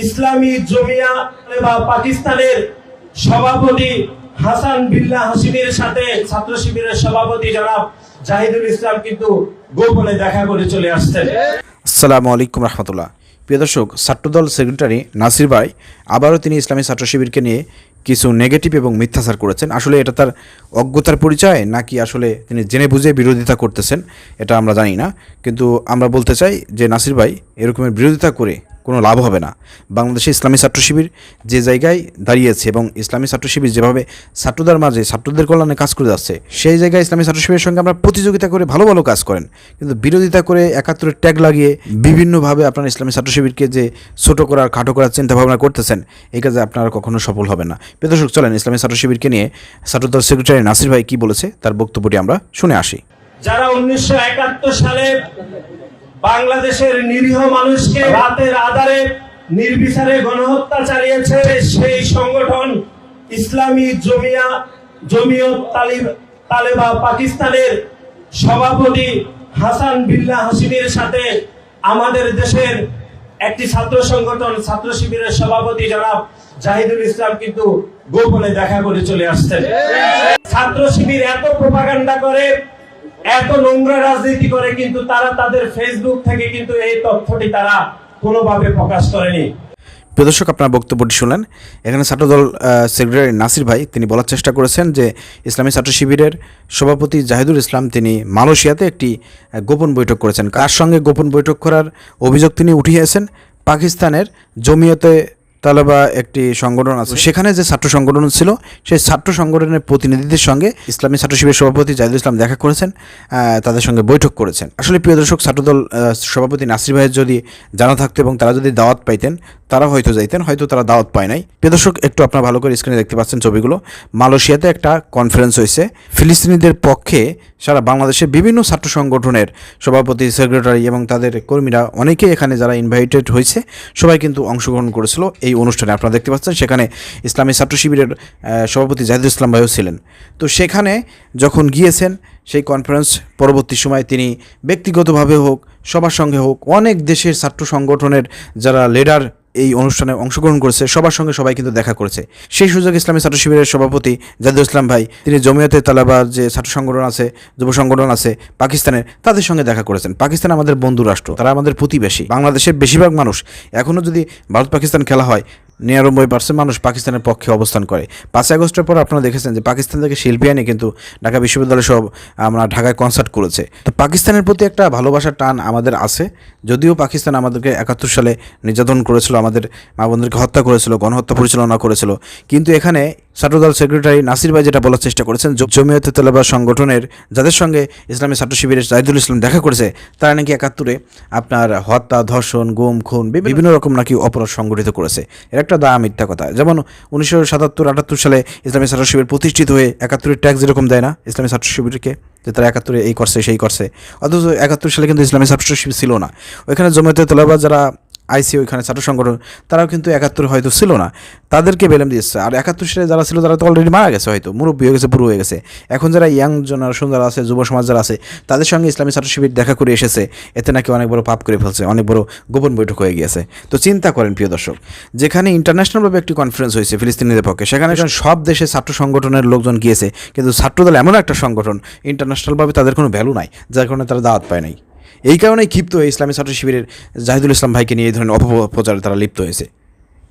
ইসলামী জমিয়া বা পাকিস্তানের সভাপতি হাসান বিল্লাহ হাসিমের সাথে ছাত্র শিবিরের সভাপতি জনাব জাহিদুল ইসলাম কিন্তু গোপনে দেখা করে চলে আসছেন। আসসালামু আলাইকুম রহমতুল্লাহ। প্রিয় দর্শক, ছাত্রদল সেক্রেটারি নাসির ভাই, আবারও তিনি ইসলামী ছাত্র শিবিরকে নিয়ে কিছু নেগেটিভ এবং মিথ্যাচার করেছেন। আসলে এটা তার অজ্ঞতার পরিচয়, নাকি আসলে তিনি জেনে বুঝে বিরোধিতা করতেছেন, এটা আমরা জানি না। কিন্তু আমরা বলতে চাই যে নাসির ভাই এরকমের বিরোধিতা করে কোনো লাভ হবে না। বাংলাদেশে ইসলামী ছাত্র শিবির যে জায়গায় দাঁড়িয়েছে এবং ইসলামী ছাত্র শিবির যেভাবে ছাত্রদের মাঝে, ছাত্রদের কল্যাণে কাজ করে যাচ্ছে, সেই জায়গায় ইসলামী ছাত্র শিবিরের সঙ্গে আপনারা প্রতিযোগিতা করে ভালো ভালো কাজ করেন। কিন্তু বিরোধিতা করে একাত্তরের ট্যাগ লাগিয়ে বিভিন্নভাবে আপনার ইসলামী ছাত্র শিবিরকে যে ছোট করার, খাটো করার চিন্তা ভাবনা করতেছেন, এই কাজে আপনারা কখনো সফল হবে না। প্রিয় দর্শক, চলেন ইসলামী ছাত্র শিবিরকে নিয়ে ছাত্রদল সেক্রেটারি নাসির ভাই কি বলেছে, তার বক্তব্যটি আমরা শুনে আসি। যারা উনিশশো একাত্তর সালে বাংলাদেশের নিরীহ মানুষকে রাতের আধারে নির্বিচারে গণহত্যা চালিয়েছে সেই সংগঠন ইসলামী জমিয়া জমিয়ত তালিব তালেবা পাকিস্তানের সভাপতি হাসান বিল্লাহ হাসিমের সাথে আমাদের দেশের একটি ছাত্র সংগঠন ছাত্র শিবিরের সভাপতি জনাব জাহিদুল ইসলাম কিন্তু গোপনে দেখা করে চলে আসছেন। ছাত্র শিবির এত প্রপাগান্ডা করে এত নোংরা রাজনীতি করে কিন্তু তারা তাদের ফেসবুক থেকে কিন্তু এই তথ্যটি তারা কোনোভাবে প্রকাশ করেনি। প্রিয় দর্শক, আপনার বক্তব্যটি শুনলেন। এখানে ছাত্রদল সেক্রেটারি নাসির ভাই তিনি বলার চেষ্টা করেছেন যে ইসলামী ছাত্র শিবিরের সভাপতি জাহিদুল ইসলাম তিনি মালয়েশিয়াতে একটি গোপন বৈঠক করেছেন। কার সঙ্গে গোপন বৈঠক করার অভিযোগ তিনি উঠিয়েছেন? পাকিস্তানের জমিয়তে তালেবা একটি সংগঠন আছে। সেখানে যে ছাত্র সংগঠন ছিল সেই ছাত্র সংগঠনের প্রতিনিধিদের সঙ্গে ইসলামী ছাত্র শিবিরের সভাপতি জাহিদুল ইসলাম দেখা করেছেন তাদের সঙ্গে বৈঠক করেছেন। আসলে প্রিয় দর্শক ছাত্রদল সভাপতি নাসির ভাইয়ের যদি জানা থাকতো এবং তারা যদি দাওয়াত পাইতেন তারা হয়তো যাইতেন হয়তো তারা দাওয়াত পায় নাই। প্রিয় দর্শক একটু আপনারা ভালো করে স্ক্রিনে দেখতে পাচ্ছেন ছবিগুলো। মালয়েশিয়াতে একটা কনফারেন্স হয়েছে। ফিলিস্তিনিদের পক্ষে সারা বাংলাদেশের বিভিন্ন ছাত্র সংগঠনের সভাপতি সেক্রেটারি এবং তাদের কর্মীরা অনেকেই এখানে যারা ইনভাইটেড হয়েছে সবাই কিন্তু অংশগ্রহণ করেছিল। এই অনুষ্ঠানে আপনারা দেখতে পাচ্ছেন, সেখানে ইসলামী ছাত্র শিবিরের সভাপতি জাহিদুল ইসলাম ভাইও ছিলেন। তো সেখানে যখন গিয়েছেন, সেই কনফারেন্স পরবর্তী সময় তিনি ব্যক্তিগতভাবে হোক, সবার সঙ্গে হোক, অনেক দেশের ছাত্র সংগঠনের যারা লিডার এই অনুষ্ঠানে অংশগ্রহণ করেছে, সবার সঙ্গে সবাই কিন্তু দেখা করেছে। সেই সুযোগ ইসলামী ছাত্র শিবিরের সভাপতি জাদুল ইসলাম ভাই, তিনি জমিয়তে তালাবার যে ছাত্র সংগঠন আছে, যুব সংগঠন আছে পাকিস্তানের, তাদের সঙ্গে দেখা করেছেন। পাকিস্তান আমাদের বন্ধু রাষ্ট্র, তারা আমাদের প্রতিবেশী। বাংলাদেশের বেশিরভাগ মানুষ এখনও যদি ভারত পাকিস্তান খেলা হয়, নিরানব্বই পার্সেন্ট মানুষ পাকিস্তানের পক্ষে অবস্থান করে। পাঁচই আগস্টের পর আপনারা দেখেছেন যে পাকিস্তান থেকে শিল্পী আনে কিন্তু ঢাকা বিশ্ববিদ্যালয় সব আমরা ঢাকায় কনসার্ট করেছে। তো পাকিস্তানের প্রতি একটা ভালোবাসার টান আমাদের আছে, যদিও পাকিস্তান আমাদেরকে একাত্তর সালে নির্যাতন করেছিল আমাদের মা বোনদেরকে হত্যা করেছিল গণহত্যা পরিচালনা করেছিল। কিন্তু এখানে ছাত্রদল সেক্রেটারি নাসির ভাই যেটা বলার চেষ্টা করেছেন জমিয়তে তেলাবা সংগঠনের যাদের সঙ্গে ইসলামী ছাত্র শিবিরের জাহিদুল ইসলাম দেখা করেছে তারা নাকি একাত্তরে আপনার হত্যা ধর্ষণ গুম খুন বিভিন্ন রকম নাকি অপরাধ সংগঠিত করেছে। এর একটা দা মিথ্যা কথা। যেমন উনিশশো সাতাত্তর আটাত্তর সালে ইসলামী ছাত্র শিবির প্রতিষ্ঠিত হয়ে একাত্তরের ট্যাক্স যেরকম দেয় না ইসলামী ছাত্র শিবিরকে যে তারা একাত্তরে এই করছে সেই করছে। অথচ একাত্তর সালে কিন্তু ইসলামী ছাত্র শিবির ছিল না। ওইখানে জমিয়তে তেলাবা যারা আইসি ওইখানে ছাত্র সংগঠন, তারাও কিন্তু একাত্তর হয়তো ছিল না। তাদেরকে বেলেম দিয়েছে। আর একাত্তর সালে যারা ছিল, তারা তো অলরেডি মারা গেছে হয়তো, মুরব্বী হয়ে গেছে পুরো হয়ে গেছে। এখন যারা ইয়াং জেনারেশন যারা আছে, যুব সমাজ যারা আছে, তাদের সঙ্গে ইসলামী ছাত্র শিবির দেখা করে এসেছে। এতে নাকি অনেক বড় পাপ করে ফেলছে, অনেক বড় গোপন বৈঠক হয়ে গিয়েছে। তো চিন্তা করেন প্রিয় দর্শক, যেখানে ইন্টারন্যাশনালভাবে একটি কনফারেন্স হয়েছে ফিলিস্তিনিদের পক্ষে, সেখানে সব দেশে ছাত্র সংগঠনের লোকজন গিয়েছে, কিন্তু ছাত্রদল এমন একটা সংগঠন ইন্টারন্যাশনালভাবে তাদের কোনো ভ্যালু নাই, যার কারণে তারা দাওয়াত পায় নাই। এই কারণেই ক্ষিপ্ত হয়ে ইসলামী ছাত্র শিবিরের জাহিদুল ইসলাম ভাইকে নিয়ে এই ধরনের অপপ্রচারে তারা লিপ্ত হয়েছে।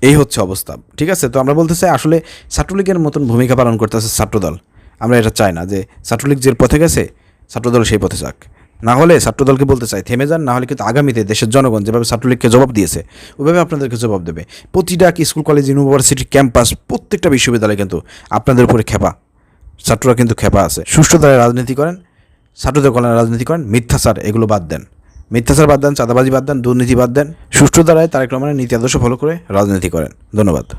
এই হচ্ছে অবস্থা। ঠিক আছে? তো আমরা বলতে চাই, আসলে ছাত্রলীগের মতন ভূমিকা পালন করতেছে ছাত্রদল। আমরা এটা চাই না যে ছাত্রলীগ যে পথে গেছে, ছাত্রদল সেই পথে যাক। না হলে ছাত্রদলকে বলতে চাই, থেমে যান, না হলে কিন্তু আগামীতে দেশের জনগণ যেভাবে ছাত্রলীগকে জবাব দিয়েছে, ওইভাবে আপনাদেরকে জবাব দেবে। প্রতিটা স্কুল, কলেজ ইউনিভার্সিটি ক্যাম্পাস, প্রত্যেকটা বিশ্ববিদ্যালয়ে কিন্তু আপনাদের উপরে খেপা। ছাত্ররা কিন্তু খেপা আছে। সুষ্ঠু দ্বারা রাজনীতি করেন ছাত্রদের কল্যাণে রাজনীতি করেন, মিথ্যাচার, এগুলো বাদ দেন। মিথ্যাচার বাদ দেন, চাঁদাবাজি বাদ দেন, দুর্নীতি বাদ দেন, সুষ্ঠু দ্বারায় তারেক রহমানের নীতি আদর্শ ফলো করে রাজনীতি করেন। ধন্যবাদ।